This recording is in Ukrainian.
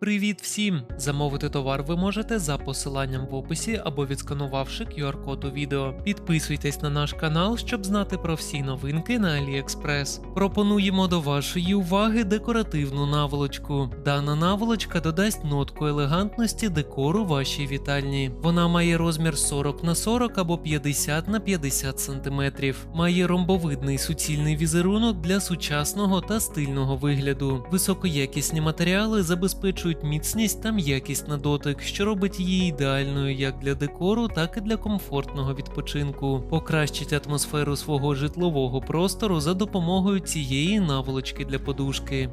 Привіт всім! Замовити товар ви можете за посиланням в описі або відсканувавши QR-код у відео. Підписуйтесь на наш канал, щоб знати про всі новинки на AliExpress. Пропонуємо до вашої уваги декоративну наволочку. Дана наволочка додасть нотку елегантності декору вашій вітальні. Вона має розмір 40 на 40 або 50 на 50 см. Має ромбовидний суцільний візерунок для сучасного та стильного вигляду. Високоякісні матеріали забезпечують міцність та м'якість на дотик, що робить її ідеальною як для декору, так і для комфортного відпочинку. Покращить атмосферу свого житлового простору за допомогою цієї наволочки для подушки.